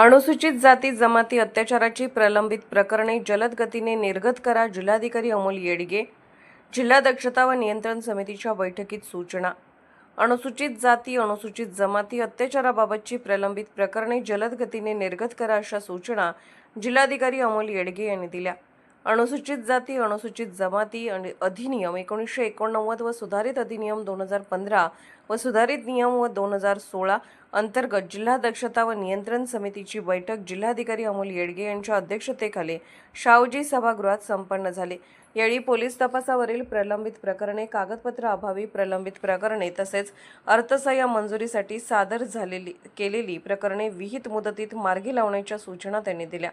अनुसूचित जाती जमाती अत्याचाराची प्रलंबित प्रकरणे जलद गतीने निर्गत करा जिल्हाधिकारी अमोल येडगे जिल्हा दक्षता व नियंत्रण समितीच्या बैठकीत सूचना. अनुसूचित जाती अनुसूचित जमाती अत्याचाराबाबतची प्रलंबित प्रकरणे जलद गतीने निर्गत करा अशा सूचना जिल्हाधिकारी अमोल येडगे यांनी दिल्या. अनुसूचित जाती अनुसूचित जमाती आणि अधिनियम एकोणीसशे एकोणनव्वद व सुधारित अधिनियम दोन हजार पंधरा व सुधारित नियम व दोन हजार सोळा अंतर्गत जिल्हा दक्षता व नियंत्रण समितीची बैठक जिल्हाधिकारी अमोल येडगे यांच्या अध्यक्षतेखाली शाहूजी सभागृहात संपन्न झाली. यावेळी पोलीस तपासावरील प्रलंबित प्रकरणे कागदपत्र अभावी प्रलंबित प्रकरणे तसेच अर्थसहाय्य मंजुरीसाठी सादर झालेली केलेली प्रकरणे विहित मुदतीत मार्गी लावण्याच्या सूचना त्यांनी दिल्या.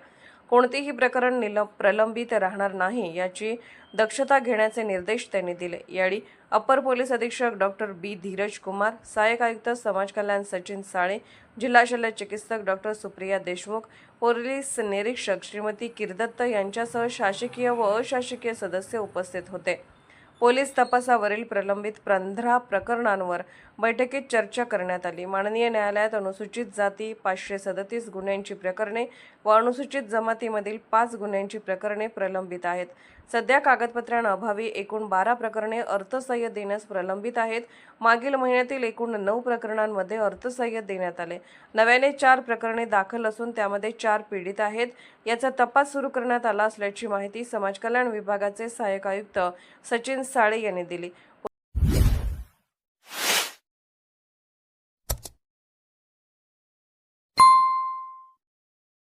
कोणतेही प्रकरण निल प्रलंबित राहणार नाही याची दक्षता घेण्याचे निर्देश त्यांनी दिले. यावेळी अपर पोलीस अधीक्षक डॉक्टर बी. धीरज कुमार सहाय्यक आयुक्त समाज कल्याण सचिन साळे जिल्हा शल्य चिकित्सक डॉक्टर सुप्रिया देशमुख पोलीस निरीक्षक श्रीमती किरदत्त यांच्यासह शासकीय व अशासकीय सदस्य उपस्थित होते. पोलीस तपासावरील प्रलंबित पंधरा प्रकरणांवर बैठकीत चर्चा करण्यात आली. माननीय न्यायालयात अनुसूचित जाती पाचशे सदतीस गुन्ह्यांची प्रकरणे व अनुसूचित जमातीमधील पाच गुन्ह्यांची प्रकरणे प्रलंबित आहेत. सध्या कागदपत्रांअभावी एकूण बारा प्रकरणे अर्थसहाय्य देण्यास प्रलंबित आहेत. मागील महिन्यातील एकूण नऊ प्रकरणांमध्ये अर्थसहाय्य देण्यात आले. नव्याने चार प्रकरणे दाखल असून त्यामध्ये चार पीडित आहेत. याचा तपास सुरू करण्यात आला असल्याची माहिती समाज कल्याण विभागाचे सहाय्यक आयुक्त सचिन साळे यांनी दिली.